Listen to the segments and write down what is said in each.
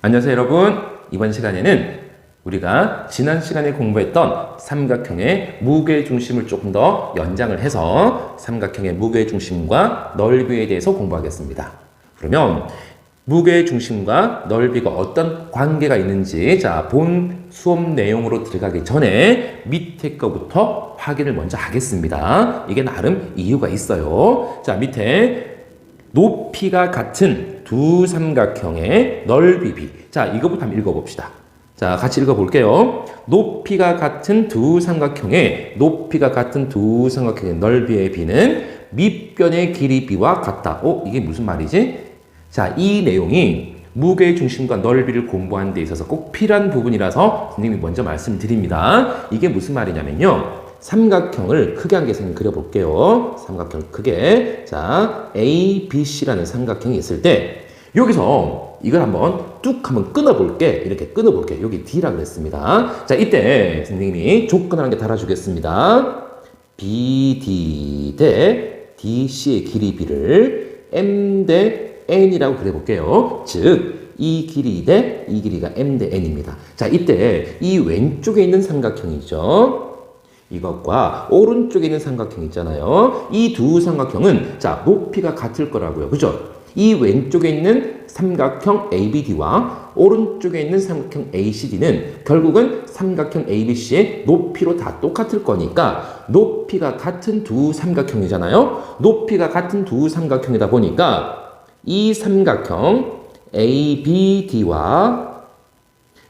안녕하세요 여러분. 이번 시간에는 우리가 지난 시간에 공부했던 삼각형의 무게 중심을 조금 더 연장을 해서 삼각형의 무게 중심과 넓이에 대해서 공부하겠습니다. 그러면 무게 중심과 넓이가 어떤 관계가 있는지 자 본 수업 내용으로 들어가기 전에 밑에 거부터 확인을 먼저 하겠습니다. 이게 나름 이유가 있어요. 자 밑에 높이가 같은 두 삼각형의 넓이 비. 자, 이거부터 한번 읽어봅시다. 자, 같이 읽어볼게요. 높이가 같은 두 삼각형의 높이가 같은 두 삼각형의 넓이의 비는 밑변의 길이 비와 같다. 어, 이게 무슨 말이지? 자, 이 내용이 무게 중심과 넓이를 공부하는 데 있어서 꼭 필요한 부분이라서 선생님이 먼저 말씀드립니다. 이게 무슨 말이냐면요. 삼각형을 크게 한 개 선생님 그려볼게요. 삼각형 크게. 자, A, B, C라는 삼각형이 있을 때, 여기서 이걸 한번 뚝 한번 끊어볼게. 이렇게 끊어볼게. 여기 D라 그랬습니다. 자, 이때 선생님이 조건 하나 개 달아주겠습니다. BD 대 DC의 길이 B를 M 대 N이라고 그려볼게요. 즉, 이 길이 대 이 길이가 M 대 N입니다. 자, 이때 이 왼쪽에 있는 삼각형이죠. 이것과 오른쪽에 있는 삼각형 있잖아요. 이 두 삼각형은 자 높이가 같을 거라고요. 그죠? 이 왼쪽에 있는 삼각형 ABD와 오른쪽에 있는 삼각형 ACD는 결국은 삼각형 ABC의 높이로 다 똑같을 거니까 높이가 같은 두 삼각형이잖아요. 높이가 같은 두 삼각형이다 보니까 이 삼각형 ABD와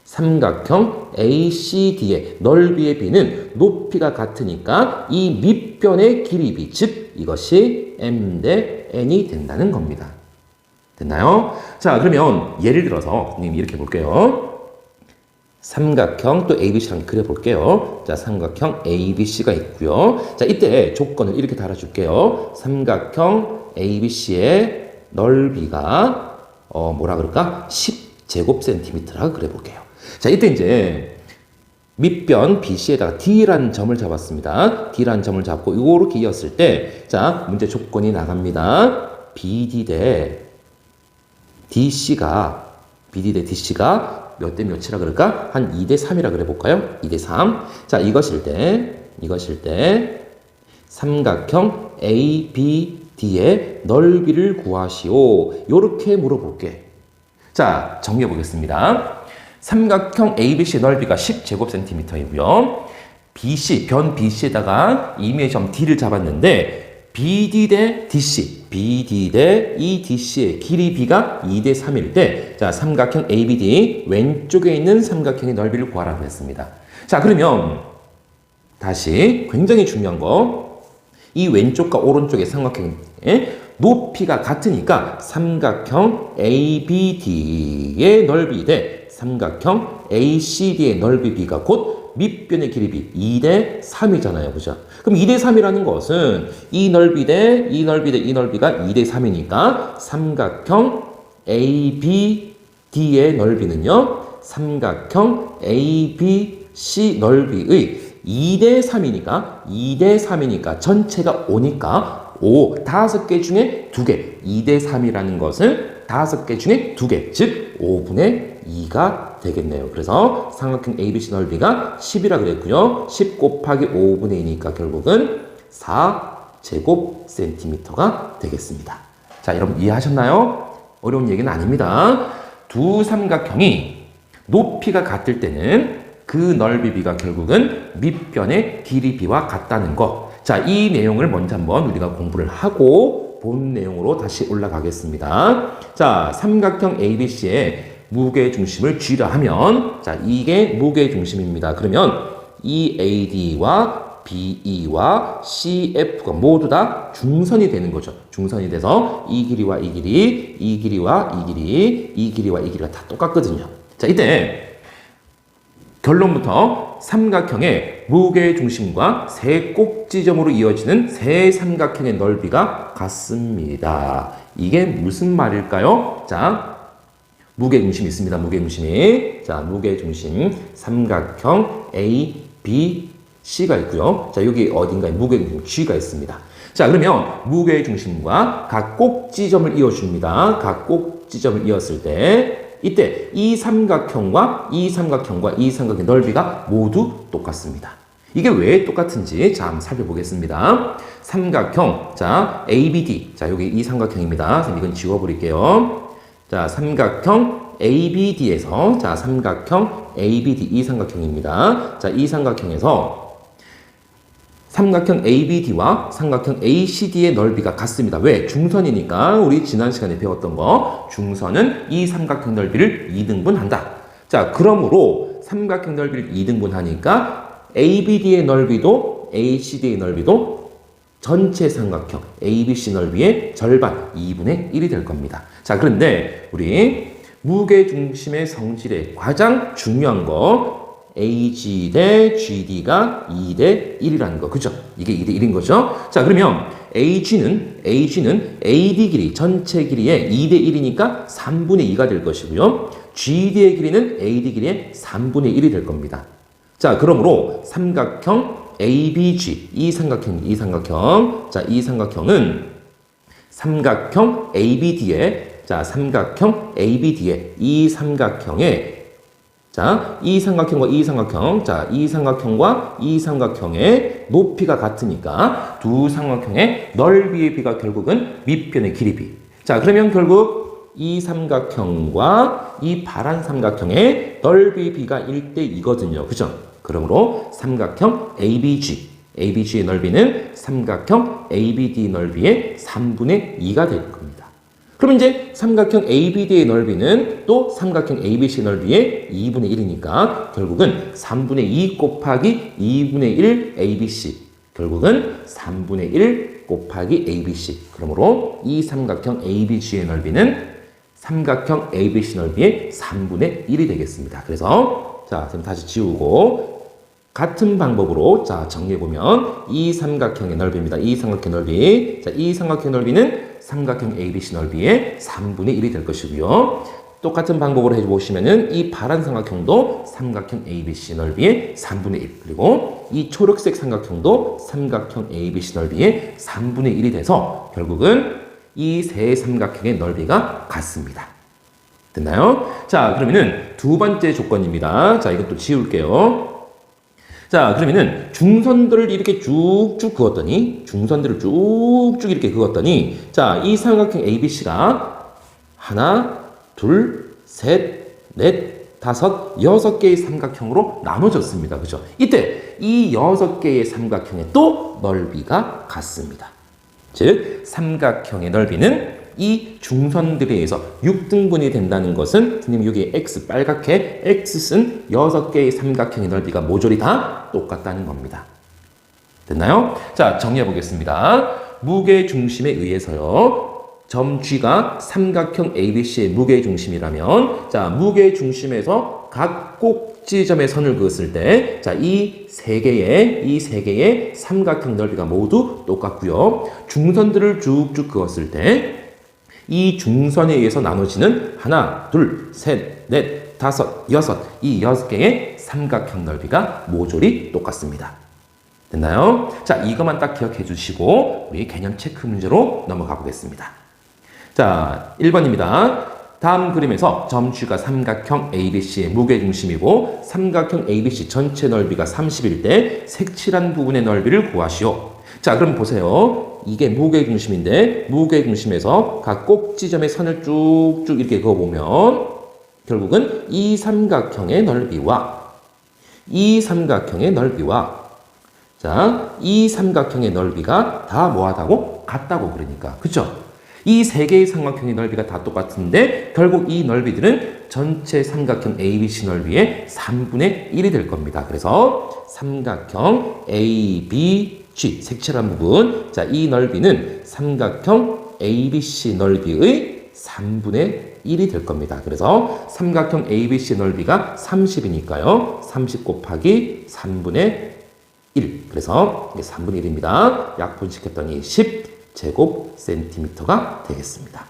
삼각형 ACD의 넓이의 비는 높이가 같으니까 이 밑변의 길이 비, 즉 이것이 M 대 N이 된다는 겁니다. 됐나요? 자, 그러면 예를 들어서 선생님 이렇게 볼게요. 삼각형 또 ABC랑 그려볼게요. 자, 삼각형 ABC가 있고요. 자, 이때 조건을 이렇게 달아줄게요. 삼각형 ABC의 넓이가 어, 뭐라 그럴까? 10제곱 센티미터라 그려볼게요. 자, 이때 이제 밑변 BC에다가 D라는 점을 잡았습니다. D라는 점을 잡고 이렇게 이었을 때, 자, 문제 조건이 나갑니다. BD 대 DC가, BD 대 DC가 몇 대 몇이라 그럴까? 한 2 대 3이라 그래 볼까요? 2 대 3. 자, 이것일 때, 이것일 때, 삼각형 ABD의 넓이를 구하시오. 요렇게 물어볼게. 자, 정리해 보겠습니다. 삼각형 ABC 넓이가 10제곱센티미터이고요. BC, 변 BC에다가 임의의 점 D를 잡았는데 BD 대 DC, BD 대이 DC의 길이 B가 2 대 3일 때, 자, 삼각형 ABD 왼쪽에 있는 삼각형의 넓이를 구하라고 했습니다. 자, 그러면 다시 굉장히 중요한 거, 이 왼쪽과 오른쪽의 삼각형의 높이가 같으니까 삼각형 ABD의 넓이 대 삼각형 ACD의 넓이 비가 곧 밑변의 길이 비 2대 3이잖아요. 그죠? 그럼 2대 3이라는 것은 이 넓이 대 이 넓이 대 이 넓이가 2대 3이니까 삼각형 ABD의 넓이는요. 삼각형 ABC 넓이의 2대 3이니까 2대 3이니까 전체가 5니까 5 다섯 개 중에 2개 2대 3이라는 것은 다섯 개 중에 2개 즉 5분의 2가 되겠네요. 그래서 삼각형 ABC 넓이가 10이라 그랬고요. 10 곱하기 5분의 2니까 결국은 4제곱 센티미터가 되겠습니다. 자, 여러분 이해하셨나요? 어려운 얘기는 아닙니다. 두 삼각형이 높이가 같을 때는 그 넓이 비가 결국은 밑변의 길이 비와 같다는 것. 자, 이 내용을 먼저 한번 우리가 공부를 하고 본 내용으로 다시 올라가겠습니다. 자, 삼각형 ABC의 무게 중심을 G라 하면 자, 이게 무게 중심입니다. 그러면 이 AD와 BE와 CF가 모두 다 중선이 되는 거죠. 중선이 돼서 이 길이와 이 길이, 이 길이와 이 길이, 이 길이와 이 길이가 다 똑같거든요. 자, 이때 결론부터 삼각형의 무게 중심과 세 꼭지점으로 이어지는 세 삼각형의 넓이가 같습니다. 이게 무슨 말일까요? 자, 무게 중심이 있습니다. 무게 중심이. 자, 무게 중심 삼각형 A, B, C가 있고요. 자, 여기 어딘가에 무게 중심 G가 있습니다. 자, 그러면 무게 중심과 각 꼭지점을 이어줍니다. 각 꼭지점을 이었을 때 이때 이 삼각형과 이 삼각형과 이 삼각형의 넓이가 모두 똑같습니다. 이게 왜 똑같은지 자 한번 살펴보겠습니다. 삼각형 자 ABD 자 여기 이 삼각형입니다. 이건 지워버릴게요. 자 삼각형 ABD에서 자 삼각형 ABD 이 삼각형입니다. 자이 삼각형에서 삼각형 ABD와 삼각형 ACD의 넓이가 같습니다. 왜? 중선이니까 우리 지난 시간에 배웠던 거 중선은 이 삼각형 넓이를 2등분한다. 자 그러므로 삼각형 넓이를 2등분하니까 ABD의 넓이도 ACD의 넓이도 전체 삼각형 ABC 넓이의 절반 2분의 1이 될 겁니다. 자 그런데 우리 무게 중심의 성질의 가장 중요한 거 AG 대 GD가 2 대 1이라는 거. 그죠? 이게 2 대 1인 거죠? 자, 그러면 AG는, AG는 AD 길이, 전체 길이의 2 대 1이니까 3분의 2가 될 것이고요. GD의 길이는 AD 길이의 3분의 1이 될 겁니다. 자, 그러므로 삼각형 ABG, 이 삼각형, 이 삼각형. 자, 이 삼각형은 삼각형 ABD의, 자, 삼각형 ABD의 이 삼각형의 자, 이 삼각형과 이 삼각형, 자, 이 삼각형과 이 삼각형의 높이가 같으니까 두 삼각형의 넓이의 비가 결국은 밑변의 길이 비. 자, 그러면 결국 이 삼각형과 이 파란 삼각형의 넓이 비가 1대 2거든요. 그죠? 그러므로 삼각형 ABG, ABG의 넓이는 삼각형 ABD 넓이의 3분의 2가 될 겁니다. 그럼 이제 삼각형 ABD의 넓이는 또 삼각형 ABC 넓이의 2분의 1이니까 결국은 3분의 2 곱하기 2분의 1 ABC 결국은 3분의 1 곱하기 ABC 그러므로 이 삼각형 ABG의 넓이는 삼각형 ABC 넓이의 3분의 1이 되겠습니다. 그래서 자, 그럼 다시 지우고 같은 방법으로 자 정리해 보면 이 삼각형의 넓이입니다. 이 삼각형 넓이. 자, 이 삼각형 넓이는 삼각형 ABC 넓이의 3분의 1이 될 것이고요. 똑같은 방법으로 해 보시면은 이 파란 삼각형도 삼각형 ABC 넓이의 3분의 1 그리고 이 초록색 삼각형도 삼각형 ABC 넓이의 3분의 1이 돼서 결국은 이 세 삼각형의 넓이가 같습니다. 됐나요? 자, 그러면은 두 번째 조건입니다. 자, 이것도 지울게요. 자, 그러면은 중선들을 이렇게 쭉쭉 그었더니 중선들을 쭉쭉 이렇게 그었더니 자, 이 삼각형 ABC가 하나, 둘, 셋, 넷, 다섯, 여섯 개의 삼각형으로 나눠졌습니다. 그죠? 이때 이 여섯 개의 삼각형의 또 넓이가 같습니다. 즉, 삼각형의 넓이는 이 중선들에 의해서 6등분이 된다는 것은 선생님 여기 x 빨갛게 x는 6개의 삼각형의 넓이가 모조리 다 똑같다는 겁니다. 됐나요? 자, 정리해 보겠습니다. 무게 중심에 의해서요. 점 G가 삼각형 ABC의 무게 중심이라면 자, 무게 중심에서 각 꼭지점에 선을 그었을 때 자, 이 세 개의 이 세 개의 삼각형 넓이가 모두 똑같고요. 중선들을 쭉쭉 그었을 때 이 중선에 의해서 나눠지는 하나, 둘, 셋, 넷, 다섯, 여섯 이 여섯 개의 삼각형 넓이가 모조리 똑같습니다. 됐나요? 자, 이것만 딱 기억해 주시고 우리 개념 체크 문제로 넘어가 보겠습니다. 자, 1번입니다. 다음 그림에서 점 G가 삼각형 ABC의 무게중심이고 삼각형 ABC 전체 넓이가 30일 때 색칠한 부분의 넓이를 구하시오. 자, 그럼 보세요. 이게 무게중심인데 무게중심에서 각 꼭지점의 선을 쭉쭉 이렇게 그어보면 결국은 이 삼각형의 넓이와 이 삼각형의 넓이와 자, 이 삼각형의 넓이가 다 뭐하다고? 같다고 그러니까. 그쵸? 이 세 개의 삼각형의 넓이가 다 똑같은데 결국 이 넓이들은 전체 삼각형 ABC 넓이의 3분의 1이 될 겁니다. 그래서 삼각형 ABC 색칠한 부분 자, 이 넓이는 삼각형 ABC 넓이의 3분의 1이 될 겁니다. 그래서 삼각형 ABC 넓이가 30이니까요. 30 곱하기 3분의 1. 그래서 이게 3분의 1입니다. 약분시켰더니 10 제곱 센티미터가 되겠습니다.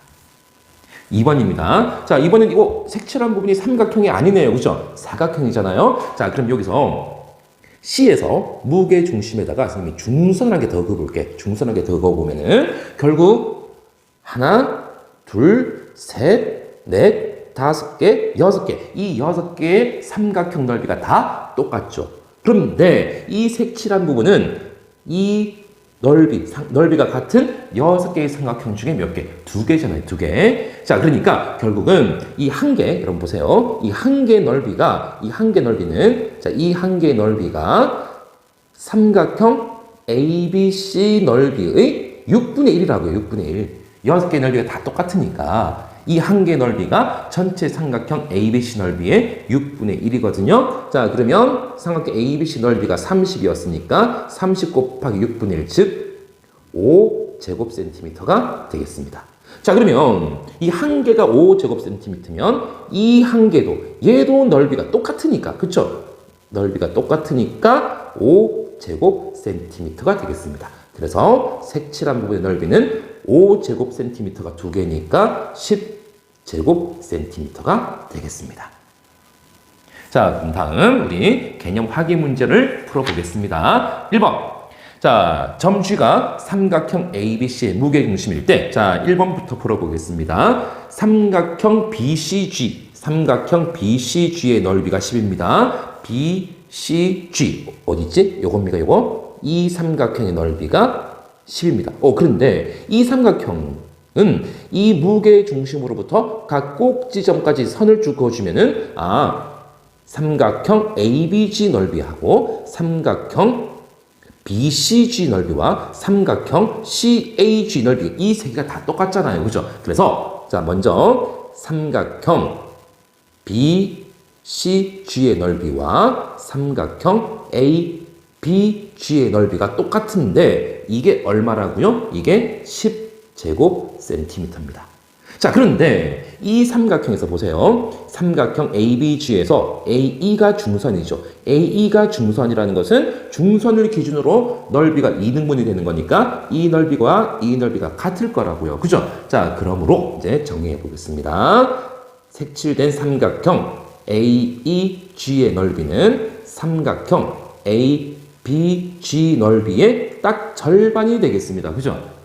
2번입니다. 자, 이번엔 이거 색칠한 부분이 삼각형이 아니네요. 그죠? 사각형이잖아요. 자, 그럼 여기서 C에서 무게 중심에다가 선생님이 중선하게 더 그어볼게. 중선하게 더 그어보면은 결국 하나, 둘, 셋, 넷, 다섯 개, 여섯 개. 이 여섯 개의 삼각형 넓이가 다 똑같죠. 그런데 이 색칠한 부분은 이 넓이, 상- 넓이가 같은 여섯 개의 삼각형 중에 몇 개? 두 개잖아요, 두 개. 자, 그러니까 결국은 이 한 개, 여러분 보세요. 이 한 개 넓이가, 이 한 개 넓이는, 자, 이 한 개 넓이가 삼각형 ABC 넓이의 6분의 1이라고요, 6분의 1. 여섯 개 넓이가 다 똑같으니까 이 한 개 넓이가 전체 삼각형 ABC 넓이의 6분의 1이거든요. 자, 그러면 삼각형 ABC 넓이가 30이었으니까 30 곱하기 6분의 1, 즉 5제곱 센티미터가 되겠습니다. 자, 그러면 이 한 개가 5제곱 센티미터면 이 한 개도 얘도 넓이가 똑같으니까, 그쵸? 넓이가 똑같으니까 5제곱 센티미터가 되겠습니다. 그래서 색칠한 부분의 넓이는 5제곱 센티미터가 두 개니까 10 제곱 센티미터가 되겠습니다. 자, 그럼 다음 우리 개념 확인 문제를 풀어보겠습니다. 1번. 자, 점쥐가 삼각형 ABC의 무게중심일 때, 자, 1번부터 풀어보겠습니다. 삼각형 BCG, 삼각형 BCG의 넓이가 10입니다. BCG, 어디있지? 요겁니까, 요거? 이 삼각형의 넓이가 10입니다. 어, 그런데 이 삼각형 은이 무게 중심으로부터 각 꼭지점까지 선을 쭉 그어주면은, 아, 삼각형 ABG 넓이하고 삼각형 BCG 넓이와 삼각형 CAG 넓이 이 세 개가 다 똑같잖아요. 그죠? 그래서 자, 먼저 삼각형 BCG의 넓이와 삼각형 ABG의 넓이가 똑같은데 이게 얼마라고요? 이게 10 제곱 센티미터입니다. 자, 그런데 이 삼각형에서 보세요. 삼각형 ABG에서 AE가 중선이죠. AE가 중선이라는 것은 중선을 기준으로 넓이가 2등분이 되는 거니까 이 넓이와 이 넓이가 같을 거라고요. 그죠? 자, 그러므로 이제 정리해 보겠습니다. 색칠된 삼각형 AEG의 넓이는 삼각형 ABG 넓이의 딱 절반이 되겠습니다. 그죠?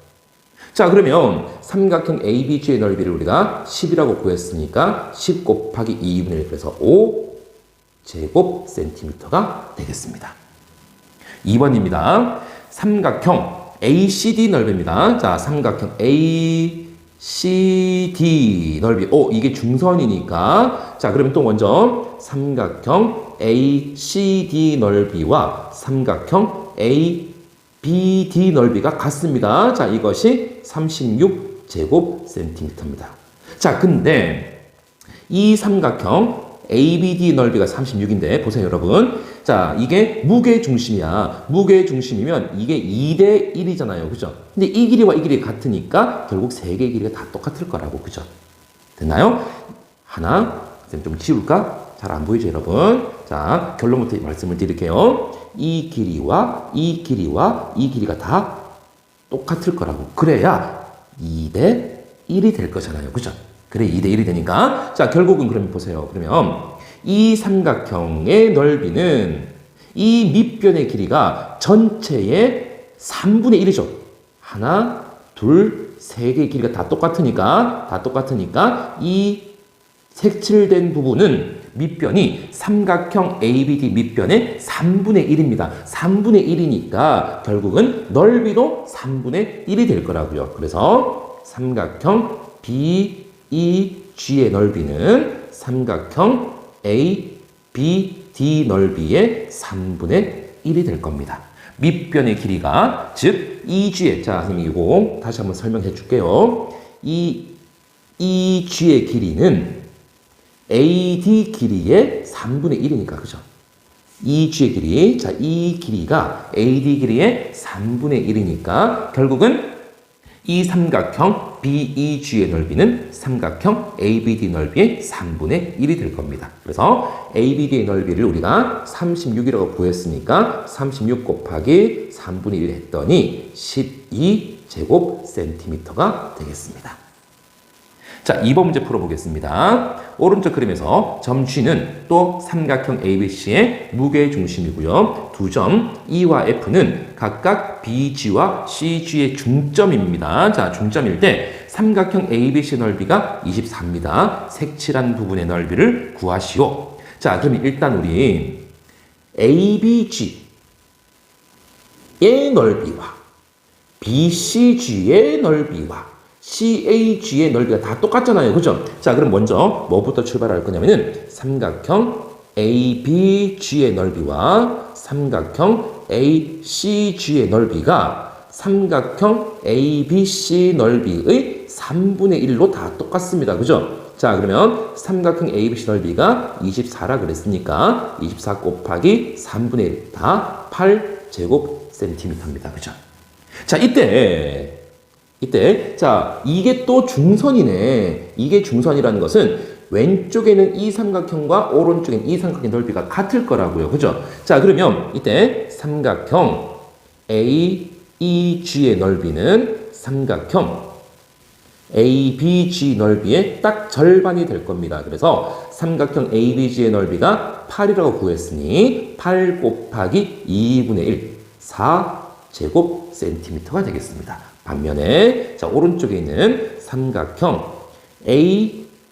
자, 그러면 삼각형 ABG의 넓이를 우리가 10이라고 구했으니까 10 곱하기 2분의 1 그래서 5 제곱 센티미터가 되겠습니다. 2번입니다. 삼각형 ACD 넓이입니다. 자, 삼각형 ACD 넓이. 오, 이게 중선이니까. 자, 그러면 또 먼저 삼각형 ACD 넓이와 삼각형 A BD 넓이가 같습니다. 자, 이것이 36제곱 센티미터입니다. 자, 근데 이 삼각형 ABD 넓이가 36인데 보세요, 여러분. 자, 이게 무게 중심이야. 무게 중심이면 이게 2대 1이잖아요. 그죠? 근데 이 길이와 이 길이 같으니까 결국 세 개의 길이가 다 똑같을 거라고. 그죠? 됐나요? 하나, 쌤좀 지울까? 잘 안 보이죠, 여러분? 자, 결론부터 말씀을 드릴게요. 이 길이와 이 길이와 이 길이가 다 똑같을 거라고. 그래야 2대 1이 될 거잖아요. 그죠? 그래, 2대 1이 되니까. 자, 결국은 그러면 보세요. 그러면 이 삼각형의 넓이는 이 밑변의 길이가 전체의 3분의 1이죠. 하나, 둘, 세 개의 길이가 다 똑같으니까, 다 똑같으니까 이 색칠된 부분은 밑변이 삼각형 ABD 밑변의 3분의 1입니다. 3분의 1이니까 결국은 넓이도 3분의 1이 될 거라고요. 그래서 삼각형 BEG의 넓이는 삼각형 ABD 넓이의 3분의 1이 될 겁니다. 밑변의 길이가 즉 EG의 자 선생님 이거 다시 한번 설명해 줄게요. 이 EG의 길이는 AD 길이의 3분의 1이니까, 그죠? 이 G의 길이, 자, 이 길이가 AD 길이의 3분의 1이니까, 결국은 이 삼각형 BEG의 넓이는 삼각형 ABD 넓이의 3분의 1이 될 겁니다. 그래서 ABD의 넓이를 우리가 36이라고 구했으니까 36 곱하기 3분의 1 했더니 12제곱 센티미터가 되겠습니다. 자, 2번 문제 풀어보겠습니다. 오른쪽 그림에서 점 G는 또 삼각형 ABC의 무게 중심이고요. 두 점 E와 F는 각각 BG와 CG의 중점입니다. 자, 중점일 때 삼각형 ABC 넓이가 24입니다. 색칠한 부분의 넓이를 구하시오. 자, 그럼 일단 우리 ABG의 넓이와 BCG의 넓이와 CAG의 넓이가 다 똑같잖아요. 그죠? 자, 그럼 먼저 뭐부터 출발할 거냐면은 삼각형 ABG의 넓이와 삼각형 ACG의 넓이가 삼각형 ABC 넓이의 3분의 1로 다 똑같습니다. 그죠? 자, 그러면 삼각형 ABC 넓이가 24라 그랬으니까 24 곱하기 3분의 1 다 8제곱 센티미터입니다. 그죠? 자, 이때 이때 자 이게 또 중선이네. 이게 중선이라는 것은 왼쪽에는 이 삼각형과 오른쪽에는 이 삼각형의 넓이가 같을 거라고요. 그죠? 자 그러면 이때 삼각형 AEG의 넓이는 삼각형 ABG 넓이의 딱 절반이 될 겁니다. 그래서 삼각형 ABG의 넓이가 8이라고 구했으니 8 곱하기 2분의 1, 4 제곱 센티미터가 되겠습니다. 반면에 자 오른쪽에 있는 삼각형 AF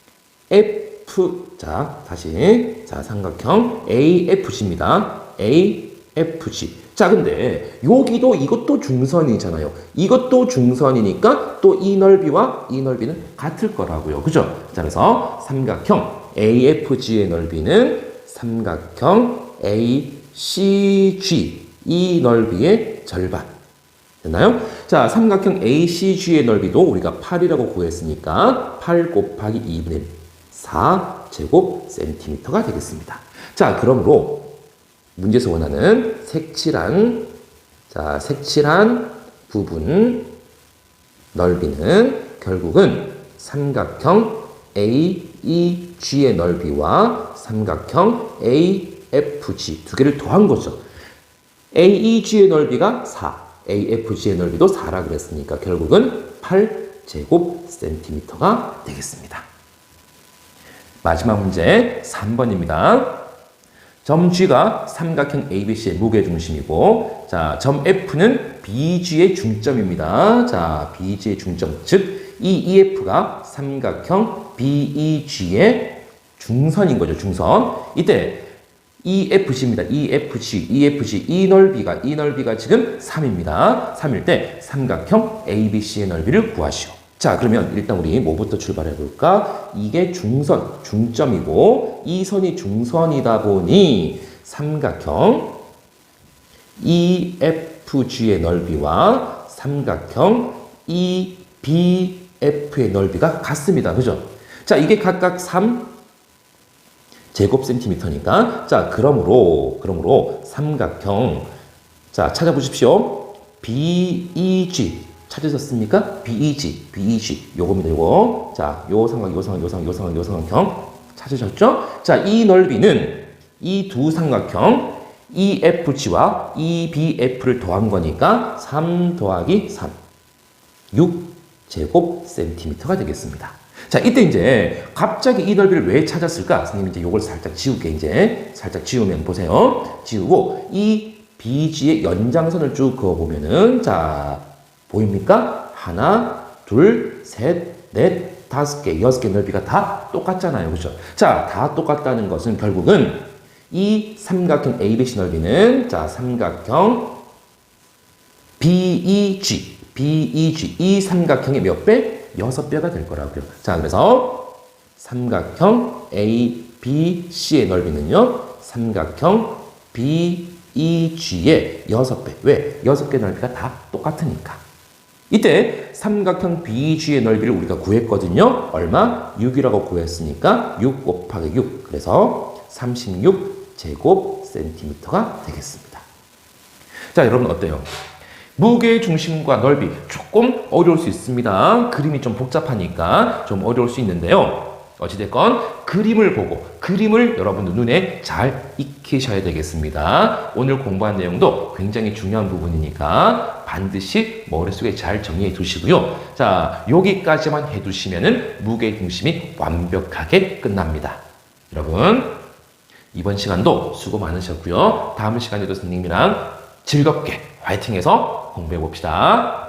자 다시 자 삼각형 AFG입니다. AFG 자 근데 여기도 이것도 중선이잖아요. 이것도 중선이니까 또 이 넓이와 이 넓이는 같을 거라고요. 그죠? 자 그래서 삼각형 AFG의 넓이는 삼각형 ACG 이 넓이의 절반 됐나요? 자, 삼각형 ACG의 넓이도 우리가 8이라고 구했으니까 8 곱하기 2분의 1, 4제곱 센티미터가 되겠습니다. 자, 그러므로 문제에서 원하는 색칠한 자, 색칠한 부분 넓이는 결국은 삼각형 AEG의 넓이와 삼각형 AFG 두 개를 더한 거죠. AEG의 넓이가 4, AFG의 넓이도 4라 그랬으니까 결국은 8제곱 센티미터가 되겠습니다. 마지막 문제 3번입니다. 점 G가 삼각형 ABC의 무게중심이고, 자, 점 F는 BG의 중점입니다. 자, BG의 중점, 즉, 이 EF가 삼각형 BEG의 중선인 거죠, 중선. 이때 EFG입니다. EFG, EFG, 이 넓이가, 이 넓이가 지금 3입니다. 3일 때 삼각형 ABC의 넓이를 구하시오. 자, 그러면 일단 우리 뭐부터 출발해 볼까? 이게 중선, 중점이고, 이 선이 중선이다 보니 삼각형 EFG의 넓이와 삼각형 EBF의 넓이가 같습니다. 그죠? 자, 이게 각각 3, 제곱 센티미터니까. 자 그러므로 그러므로 삼각형. 자 찾아보십시오. BEG 찾으셨습니까? BEG BEG 요겁니다 요거. 자요 삼각 요 삼각 요 삼각 요 삼각 요 삼각형. 찾으셨죠? 자이 넓이는 이 두 삼각형 EFG와 EBF를 더한 거니까 3 더하기 3 6 제곱 센티미터가 되겠습니다. 자, 이때 이제 갑자기 이 넓이를 왜 찾았을까? 선생님 이제 이걸 살짝 지울게 이제 살짝 지우면 보세요. 지우고 이 BG의 연장선을 쭉 그어보면은 자 보입니까? 하나, 둘, 셋, 넷, 다섯 개, 여섯 개 넓이가 다 똑같잖아요. 그죠? 자, 다 똑같다는 것은 결국은 이 삼각형 ABC 넓이는 자 삼각형 BEG, BEG 이 삼각형의 몇 배? 6배가 될 거라고요. 자, 그래서 삼각형 ABC의 넓이는요. 삼각형 BEG의 6배. 왜? 6개 넓이가 다 똑같으니까. 이때 삼각형 BEG의 넓이를 우리가 구했거든요. 얼마? 6이라고 구했으니까 6 곱하기 6. 그래서 36 제곱 센티미터가 되겠습니다. 자, 여러분 어때요? 무게 중심과 넓이 조금 어려울 수 있습니다. 그림이 좀 복잡하니까 좀 어려울 수 있는데요. 어찌됐건 그림을 보고 그림을 여러분들 눈에 잘 익히셔야 되겠습니다. 오늘 공부한 내용도 굉장히 중요한 부분이니까 반드시 머릿속에 잘 정리해 두시고요. 자, 여기까지만 해 두시면은 무게 중심이 완벽하게 끝납니다. 여러분, 이번 시간도 수고 많으셨고요. 다음 시간에도 선생님이랑 즐겁게 화이팅해서 공부해 봅시다.